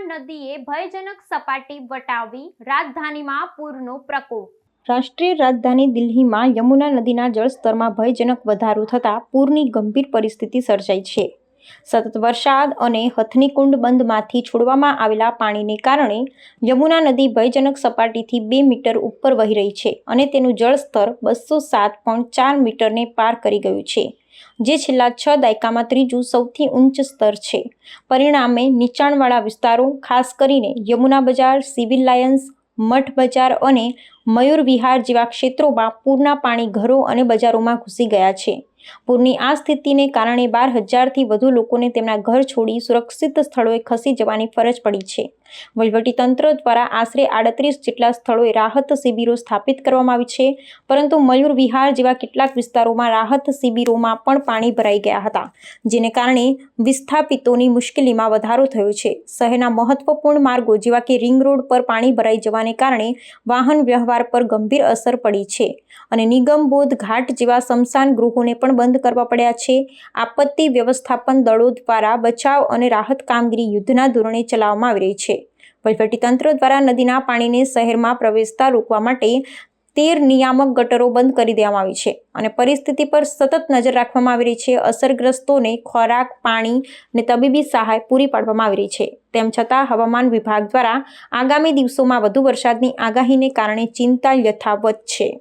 નદીએ ભયજનક સપાટી વટાવી રાજધાનીમાં પૂરનો પ્રકોપ. રાષ્ટ્રીય રાજધાની દિલ્હીમાં યમુના નદીના જળસ્તરમાં ભયજનક વધારો થતાં પૂરની ગંભીર પરિસ્થિતિ સર્જાઈ છે. સતત વરસાદ અને હથનીકુંડ બંધમાંથી છોડવામાં આવેલા પાણીને કારણે યમુના નદી ભયજનક સપાટીથી બે મીટર ઉપર વહી રહી છે અને તેનું જળસ્તર બસો સાત પોઈન્ટ ચાર મીટરને પાર કરી ગયું છે, જે છેલ્લા છ દાયકામાં ત્રીજું સૌથી ઊંચ સ્તર છે. પરિણામે નીચાણવાળા વિસ્તારો, ખાસ કરીને યમુના બજાર, સિવિલ લાયન્સ, મઠ બજાર અને મયુર વિહાર જેવા ક્ષેત્રોમાં પૂરના પાણી ઘરો અને બજારોમાં ઘૂસી ગયા છે. પૂરની આ સ્થિતિને કારણે બાર હજારથી વધુ લોકોને તેમના ઘર છોડી સુરક્ષિત સ્થળોએ ખસી જવાની ફરજ પડી છે. વહીવટીતંત્ર દ્વારા આશરે આડત્રીસ જેટલા સ્થળોએ રાહત શિબિરો સ્થાપિત કરવામાં આવી છે, પરંતુ મયુર વિહાર જેવા કેટલાક વિસ્તારોમાં રાહત શિબિરોમાં પણ પાણી ભરાઈ ગયા હતા, જેને કારણે વિસ્થાપિતોની મુશ્કેલીમાં વધારો થયો છે. શહેરના મહત્વપૂર્ણ માર્ગો જેવા કે રિંગ રોડ પર પાણી ભરાઈ જવાને કારણે વાહન વ્યવહાર પર ગંભીર અસર પડી છે અને નિગમબોધ ઘાટ જેવા સ્મશાન ગૃહોને પણ બંધ કરવા પડ્યા છે. આપત્તિ વ્યવસ્થાપન દળો દ્વારા બચાવ અને રાહત કામગીરી યુદ્ધના ધોરણે ચલાવવામાં આવી રહી છે. વહીવટીતંત્ર દ્વારા નદીના પાણીને શહેરમાં પ્રવેશતા રોકવા માટે તેર નિયામક ગટરો બંધ કરી દેવામાં આવી છે અને પરિસ્થિતિ પર સતત નજર રાખવામાં આવી રહી છે. અસરગ્રસ્તોને ખોરાક, પાણી અને તબીબી સહાય પૂરી પાડવામાં આવી રહી છે. તેમ છતાં હવામાન વિભાગ દ્વારા આગામી દિવસોમાં વધુ વરસાદની આગાહીને કારણે ચિંતા યથાવત છે.